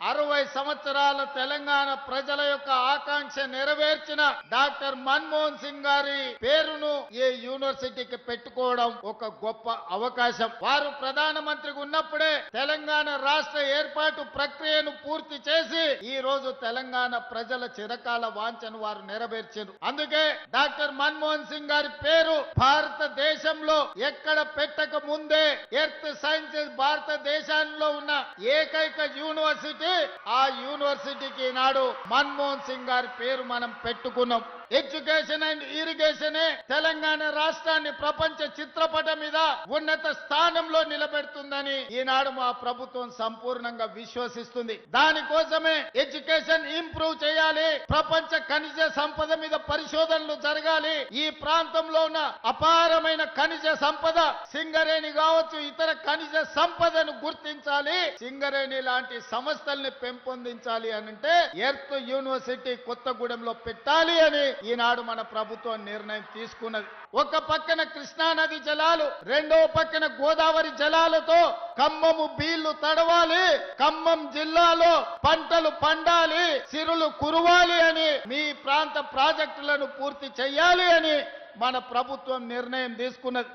అరవై సంవత్సరాల తెలంగాణ ప్రజల యొక్క ఆకాంక్ష నెరవేర్చిన డాక్టర్ మన్మోహన్ సింగ్ గారి పేరును ఈ యూనివర్సిటీకి పెట్టుకోవడం ఒక గొప్ప అవకాశం. వారు ప్రధానమంత్రికి ఉన్నప్పుడే తెలంగాణ రాష్ట్ర ఏర్పాటు ప్రక్రియను పూర్తి చేసి ఈ రోజు తెలంగాణ ప్రజల చిరకాల వాంఛను వారు నెరవేర్చారు. అందుకే డాక్టర్ మన్మోహన్ సింగ్ గారి పేరు భారతదేశంలో ఎక్కడ పెట్టక ముందే ఎర్త్ సైన్సెస్ భారతదేశంలో ఉన్న ఏకైక యూనివర్సిటీ ఆ యూనివర్సిటీకి నాడు మన్మోహన్ సింగ్ గారి పేరు మనం పెట్టుకున్నాం. ఎడ్యుకేషన్ అండ్ ఇరిగేషన్ తెలంగాణ రాష్ట్రాన్ని ప్రపంచ చిత్రపటం మీద ఉన్నత స్థానంలో నిలబెడుతుందని ఈనాడు మా ప్రభుత్వం సంపూర్ణంగా విశ్వసిస్తుంది. దానికోసమే ఎడ్యుకేషన్ ఇంప్రూవ్ చేయాలి ప్రపంచ ఖనిజ సంపద మీద పరిశోధనలు జరగాలి. ఈ ప్రాంతంలో ఉన్న అపారమైన ఖనిజ సంపద సింగరేణి కావచ్చు ఇతర ఖనిజ సంపదను గుర్తించాలి. సింగరేణి లాంటి సంస్థల్ని పెంపొందించాలి అని అంటే ఎర్త్ యూనివర్సిటీ కొత్తగూడెంలో పెట్టాలి అని ఈనాడు మన ప్రభుత్వం నిర్ణయం తీసుకున్నది. ఒక పక్కన కృష్ణా నది జలాలు రెండో పక్కన గోదావరి జలాలతో ఖమ్మము బీళ్ళు తడవాలి. ఖమ్మం జిల్లాలో పంటలు పండాలి. సిరులు కురవాలి అని మీ ప్రాంత ప్రాజెక్టులను పూర్తి చేయాలి అని మన ప్రభుత్వం నిర్ణయం తీసుకున్నది.